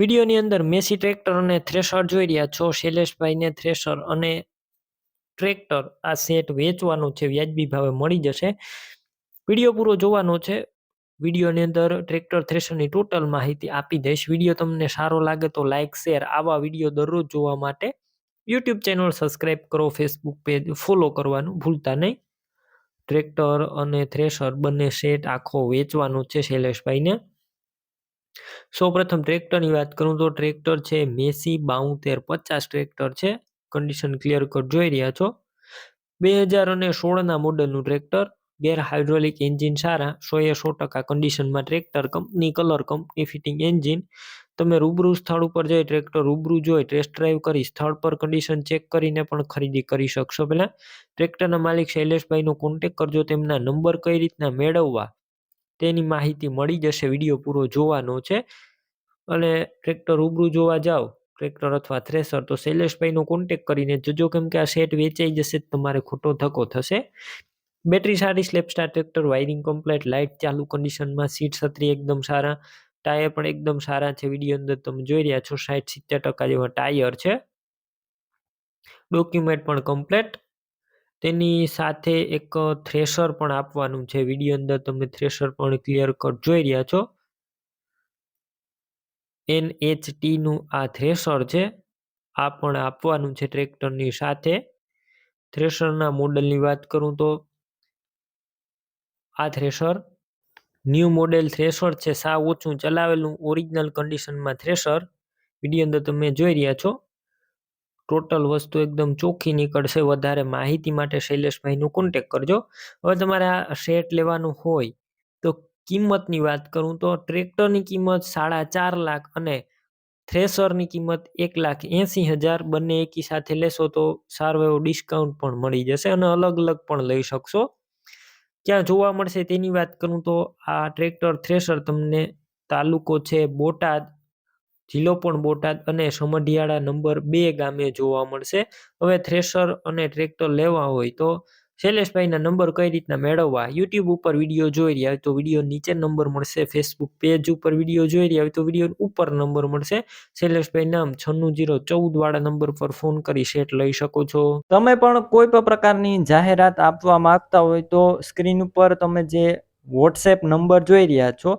વિડીયોની અંદર Massey tractor અને થ્રેશર જોઈ રહ્યા છો. શૈલેષભાઈને થ્રેશર અને ટ્રેક્ટર આ સેટ વેચવાનું છે, વ્યાજબી ભાવે મળી જશે. વીડિયો પૂરો જોવાનો છે. વિડીયોની અંદર ટ્રેક્ટર થ્રેશરની ટોટલ માહિતી આપી દઈશ. વીડિયો તમને સારો લાગે તો લાઇક શેર આવા વીડિયો દરરોજ જોવા માટે યુટ્યુબ ચેનલ સબસ્ક્રાઈબ કરો, ફેસબુક પેજ ફોલો કરવાનું ભૂલતા નહીં. ટ્રેક્ટર અને થ્રેશર બંને સેટ આખો વેચવાનો છે, શૈલેષભાઈને. સૌપ્રથમ ટ્રેક્ટરની વાત કરું તો ટ્રેક્ટર છે મેસી બાઉતેર પચાસ ટ્રેક્ટર છે. કન્ડિશન ક્લિયર કટ જોઈ રહ્યા છો. બે હજાર અને સોળના મોડલનું ટ્રેક્ટર, ગેર હાઇડ્રોલિક એન્જિન સારા સો એ સો ટકા કન્ડિશનમાં tractor company colour company fitting engine તમે રૂબરૂ સ્થળ ઉપર જઈ ટ્રેક્ટર રૂબરૂ જોઈ ટેસ્ટ ડ્રાઈવ કરી, સ્થળ પર કન્ડિશન ચેક કરીને પણ ખરીદી કરી શકશો. પહેલાં ટ્રેક્ટરના માલિક શૈલેષભાઈનો કોન્ટેક કરજો, તેમના નંબર કઈ રીતના મેળવવા તેની માહિતી મળી જશે, વીડિયો પૂરો જોવાનો છે. અને ટ્રેક્ટર રૂબરૂ જોવા જાઓ, ટ્રેક્ટર અથવા થ્રેસર, તો શૈલેષભાઈનો કોન્ટેક કરીને જજો કેમ કે આ સેટ વેચાઈ જશે તમારે ખોટો ધક્કો થશે. બેટરી સારી, સ્લેપસ્ટાર ટ્રેક્ટર, વાયરિંગ કમ્પ્લેટ લાઇટ ચાલુ કન્ડિશનમાં સીટ છત્રી એકદમ સારા, ટાયર પણ એકદમ સારા છે, વીડિયો અંદર તમે જોઈ રહ્યા છો, સાઠ સિત્તેર ટકા જેવા ટાયર છે. ડોક્યુમેન્ટ પણ કમ્પ્લેટ. તેની સાથે એક થ્રેશર પણ આપવાનું છે. વીડિયો અંદર તમે થ્રેશર પણ ક્લિયર કટ જોઈ રહ્યા છો? એન એચ ટીનું આ થ્રેશર છે. આ પણ આપવાનું છે ટ્રેક્ટરની સાથે. થ્રેશરના મોડલની વાત કરું તો, આ થ્રેશર ન્યૂ મોડેલ થ્રેશર છે. સાવ ઓછું ચલાવેલું ઓરિજિનલ કન્ડિશનમાં થ્રેશર વીડિયો અંદર તમે જોઈ રહ્યા છો? ટોટલ વસ્તુ એકદમ ચોખ્ખી નીકળશે. વધારે માહિતી માટે શૈલેષભાઈનું કોન્ટેક કરજો. હવે તમારે આ સેટ લેવાનું હોય તો કિંમતની વાત કરું તો ટ્રેક્ટરની કિંમત સાડા ચાર લાખ અને થ્રેસરની કિંમત એક લાખ એંસી હજાર બંને એકી સાથે લેશો તો સારો એવો ડિસ્કાઉન્ટ પણ મળી જશે અને અલગ અલગ પણ લઈ શકશો. ક્યાં જોવા મળશે તેની વાત કરું તો આ ટ્રેક્ટર થ્રેસર તમને તાલુકો છે બોટાદ જિલ્લો પણ બોટાદ અને સમઢિયાળા નંબર બે ગામે જોવા મળશે. હવે થ્રેશર અને ટ્રેક્ટર લેવા હોય તો શૈલેષભાઈના નંબર કઈ રીતના મેળવવા? યુટ્યુબ ઉપર વીડિયો જોઈ રહ્યા હોય તો વીડિયો નીચે નંબર મળશે. ફેસબુક પેજ ઉપર વીડિયો જોઈ રહ્યા હોય તો વીડિયો ઉપર નંબર મળશે. શૈલેષભાઈ નામ છન્નું જીરો ચૌદ વાળા નંબર પર ફોન કરી સેટ લઈ શકો છો. તમે પણ કોઈ પણ પ્રકારની જાહેરાત આપવા માંગતા હોય તો સ્ક્રીન ઉપર તમે જે વોટ્સએપ નંબર જોઈ રહ્યા છો